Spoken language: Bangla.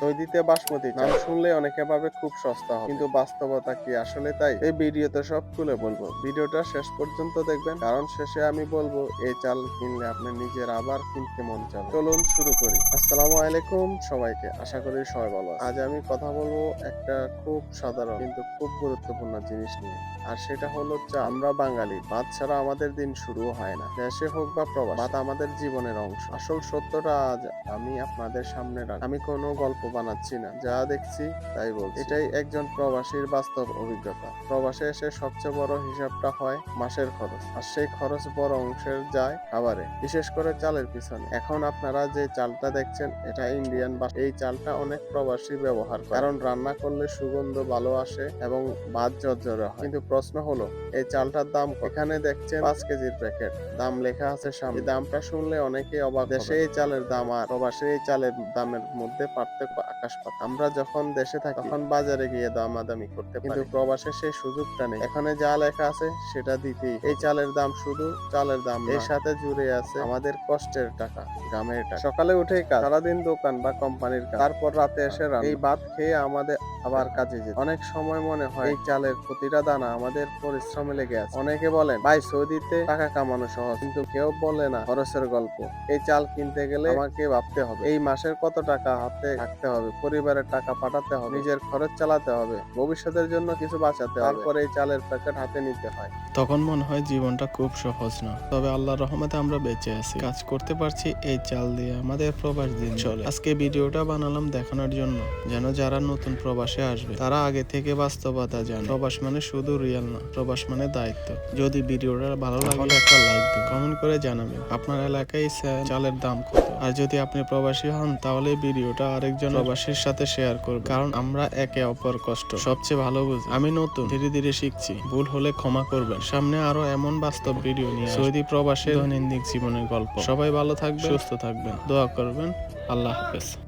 সৌদিতে বাসমতি, নাম শুনলে অনেকে ভাবে খুব সস্তা হবে। কিন্তু বাস্তবতা কি? আসলে তাই। এই ভিডিওতে সব খুলে বলব। ভিডিওটা শেষ পর্যন্ত দেখবেন। কারণ শেষে আমি বলব, এই চাল কিনলে আপনি নিজের আবার কিনতে মন চাবে। চলুন শুরু করি। আসসালামু আলাইকুম সবাইকে। আশা করি সবাই ভালো। আজ আমি কথা বলব একটা খুব সাধারণ কিন্তু খুব গুরুত্বপূর্ণ জিনিস নিয়ে। আর সেটা হলো চা। আমরা বাঙালি। ভাত ছাড়া আমাদের দিন শুরু হয় না। দেশে হোক বা প্রবাস। ভাত আমাদের জীবনের অংশ। আসল সত্যটা আজ আমি আপনাদের সামনে রাখ। আমি কোনো গল্প বানাচ্ছি না। যা দেখছি তাই বলছি। এটাই একজন প্রবাসীর বাস্তব অভিজ্ঞতা। প্রবাসে এসে সবচেয়ে বড় হিসাবটা হয় মাসের খরচ। আর সেই খরচ বড় অংশের যায় খাবারে। বিশেষ করে চালের পিছনে। এখন আপনারা যে চালটা দেখছেন এটা ইন্ডিয়ান বা এই চালটা অনেক প্রবাসী ব্যবহার করে। কারণ রান্না করলে সুগন্ধ ভালো আসে এবং ভাত ঝরঝরে হয়। কিন্তু প্রশ্ন হলো এই চালটার দাম? এখানে দেখছেন পাঁচ কেজির প্যাকেট। দাম লেখা আছে সামনে। দামটা শুনলে অনেকে অবাক দেশে এই চালের দাম আর প্রবাসে এই চালের দামের মধ্যে পার্থক্য আকাশ পাতাল আমরা যখন দেশে থাকি তখন বাজারে গিয়ে দামাদামি করতে পারি। কিন্তু প্রবাসে সেই সুযোগটা নেই। এখানে যা লেখা আছে সেটা দিতেই এই চালের দাম শুধু চালের দাম এর সাথে জুড়ে আছে আমাদের কষ্টের টাকা গ্রামের টাকা। সকালে উঠে কাজ। সারাদিন দোকান বা কোম্পানির কাজ। তারপর রাতে এসে। এই ভাত খেয়ে আমাদের আবার কাজে যেতে। অনেক সময় মনে হয় এই চালের প্রতিটা দানা আমাদের পরিশ্রমে লেগে আছে। অনেকে বলেন ভাই সৌদিতে টাকা কামানো সহজ। কিন্তু কেউ বলে না খরচের গল্প। এই চাল কিনতে গেলে আমাকে ভাবতে হবে। এই মাসের কত টাকা হাতে থাকতে হবে পরিবারের টাকা পাঠাতে হবে নিজের খরচ চালাতে হবে ভবিষ্যতের জন্য কিছু বাঁচাতে হবে। তারপর এই চালের প্যাকেট হাতে নিতে হয়। তখন মনে হয় জীবনটা খুব সহজ না। তবে আল্লাহর রহমতে আমরা বেঁচে আছি। কাজ করতে পারছি এই চাল দিয়ে আমাদের প্রবাস দিন। চলে। আজকে ভিডিওটা বানালাম দেখানোর জন্য। যেন যারা নতুন প্রবাসে আসবে তারা আগে থেকে বাস্তবতা জানে। প্রবাস মানে শুধু রিয়েল না প্রবাস মানে দায়িত্ব। যদি ভিডিওটা ভালো লাগে একটা লাইক দিন। কমেন্ট করে জানাবেন। আপনার এলাকায় চালের দাম কত? আর যদি আপনি প্রবাসী হন তাহলে ভিডিওটা আরেকজন প্রবাসীর সাথে শেয়ার করব। কারণ আমরা একে অপর কষ্ট। সবচেয়ে ভালো বুঝি। আমি নতুন। ধীরে ধীরে শিখছি। ভুল হলে ক্ষমা করবেন। সামনে আরও এমন বাস্তব ভিডিও নিয়ে সৌদি প্রবাসের দৈনন্দিন জীবনের গল্প। সবাই ভালো থাকবেন, সুস্থ থাকবেন। দোয়া করবেন। আল্লাহ হাফেজ।